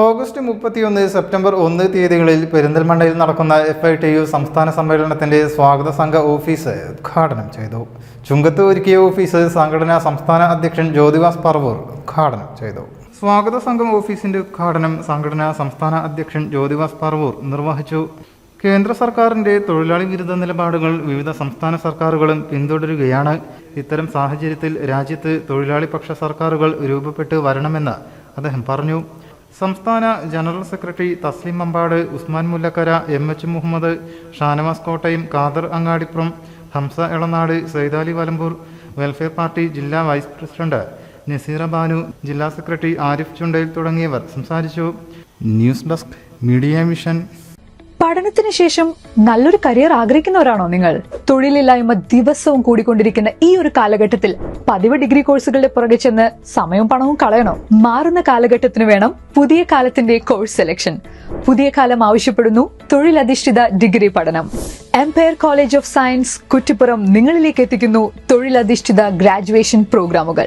August മുപ്പത്തിയൊന്ന് September ഒന്ന് തീയതികളിൽ പെരിന്തൽമണ്ണയിൽ നടക്കുന്ന എഫ് ഐ ടി യു സംസ്ഥാന സമ്മേളനത്തിന്റെ സ്വാഗത സംഘ ഓഫീസ് ഉദ്ഘാടനം ചെയ്തു. ചുങ്കത്ത് ഒരുക്കിയ ഓഫീസ് സംഘടനാ സംസ്ഥാന അധ്യക്ഷൻ ജ്യോതിവാസ് പറവൂർ ഉദ്ഘാടനം ചെയ്തു. സ്വാഗത സംഘം ഓഫീസിന്റെ ഉദ്ഘാടനം സംഘടനാ സംസ്ഥാന അധ്യക്ഷൻ ജ്യോതിവാസ് പറവൂർ നിർവഹിച്ചു. കേന്ദ്ര സർക്കാരിന്റെ തൊഴിലാളി വിരുദ്ധ നിലപാടുകൾ വിവിധ സംസ്ഥാന സർക്കാരുകളും പിന്തുടരുകയാണ്. ഇത്തരം സാഹചര്യത്തിൽ രാജ്യത്ത് തൊഴിലാളി പക്ഷ സർക്കാരുകൾ രൂപപ്പെട്ട് വരണമെന്ന് അദ്ദേഹം പറഞ്ഞു. സംസ്ഥാന general secretary Thaslim Ambad Usman Mullakkara M H Muhammad Shanavas Kottayam Kader Angadippuram Hamza Elanad Saithali Valambur welfare party ജില്ലാ വൈസ് പ്രസിഡന്റ് നസീറ ബാനു ജില്ലാ സെക്രട്ടറി ആരിഫ് ചുണ്ടയിൽ തുടങ്ങിയവർ സംസാരിച്ചു. News desk media mission. പഠനത്തിന് ശേഷം നല്ലൊരു കരിയർ ആഗ്രഹിക്കുന്നവരാണോ നിങ്ങൾ? തൊഴിലില്ലായ്മ ദിവസവും കൂടിക്കൊണ്ടിരിക്കുന്ന ഈ ഒരു കാലഘട്ടത്തിൽ പതിവ് ഡിഗ്രി കോഴ്സുകളുടെ പുറകെ ചെന്ന് സമയവും പണവും കളയണോ? മാറുന്ന കാലഘട്ടത്തിന് വേണം പുതിയ കാലത്തിന്റെ കോഴ്സ് സെലക്ഷൻ. പുതിയ കാലം ആവശ്യപ്പെടുന്നു തൊഴിലധിഷ്ഠിത ഡിഗ്രി പഠനം. Empire college of science Kuttippuram നിങ്ങളിലേക്ക് എത്തിക്കുന്നു തൊഴിലധിഷ്ഠിത ഗ്രാജുവേഷൻ പ്രോഗ്രാമുകൾ.